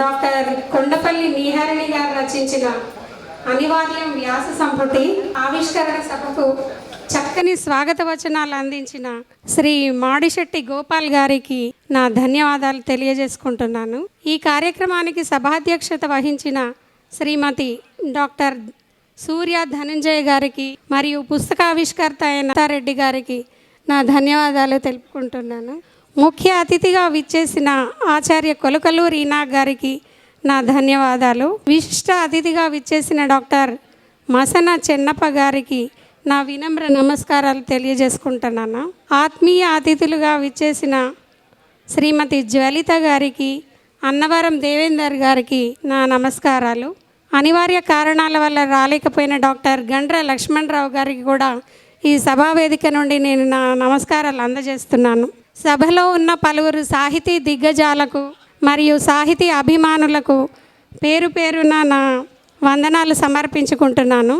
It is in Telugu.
డాక్టర్ కొండపల్లి నీహారిణి గారు రచించిన అనివార్యం వ్యాస సంపుటి ఆవిష్కరణ సభకు చక్కని స్వాగత వచనాలు అందించిన శ్రీ మాడిశెట్టి గోపాల్ గారికి నా ధన్యవాదాలు తెలియజేసుకుంటున్నాను. ఈ కార్యక్రమానికి సభాధ్యక్షత వహించిన శ్రీమతి డాక్టర్ సూర్య ధనంజయ గారికి మరియు పుస్తకావిష్కర్త అయిన రెడ్డి గారికి నా ధన్యవాదాలు తెలుపుకుంటున్నాను. ముఖ్య అతిథిగా విచ్చేసిన ఆచార్య కొలకలూరి రీనా గారికి నా ధన్యవాదాలు. విశిష్ట అతిథిగా విచ్చేసిన డాక్టర్ మసన చెన్నప్ప గారికి నా వినమ్ర నమస్కారాలు తెలియజేసుకుంటున్నాను. ఆత్మీయ అతిథులుగా విచ్చేసిన శ్రీమతి జ్వలిత గారికి అన్నవరం దేవేందర్ గారికి నా నమస్కారాలు. అనివార్య కారణాల వల్ల రాలేకపోయిన డాక్టర్ గండ్ర లక్ష్మణరావు గారికి కూడా ఈ సభా వేదిక నుండి నేను నా నమస్కారాలు అందజేస్తున్నాను. సభలో ఉన్న పలువురు సాహితీ దిగ్గజాలకు మరియు సాహితీ అభిమానులకు పేరు పేరున నా వందనాలు సమర్పించుకుంటున్నాను.